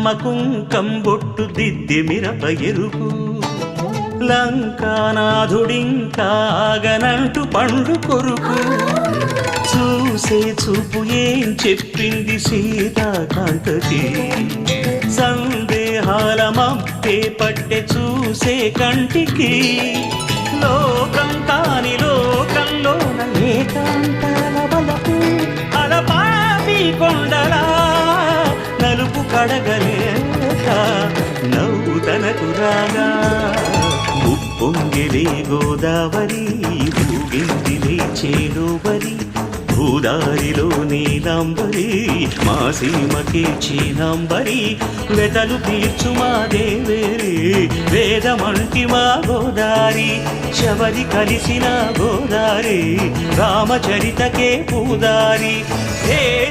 సీతమ్మ కుంకం బొట్టు దిద్ది మిరప ఎరుపు. లంకానాథుడింకాగనంటు పండు కొరుకు. చూసే చూపు ఏం చెప్పింది సీతాకాంతకి? సందేహాల మప్పే పట్టె చూసే కంటికి. లోకం కాని లోకంలోన ఏకాంతాల బలపు అలపాపి కొండ అడగలేక నవ్వు తనకు రాగా ఉప్పొంగిలే గోదావరి ఊగిందిలే చేలోబరి భూదారిలో నీలాంబరి మా సీమకే చీనాంబరి వెతలు తీర్చు మా దేవేరి వేదమంటి మా గోదారి శబరి కలిసిన గోదారి రామచరితకే పూదారి. ఏ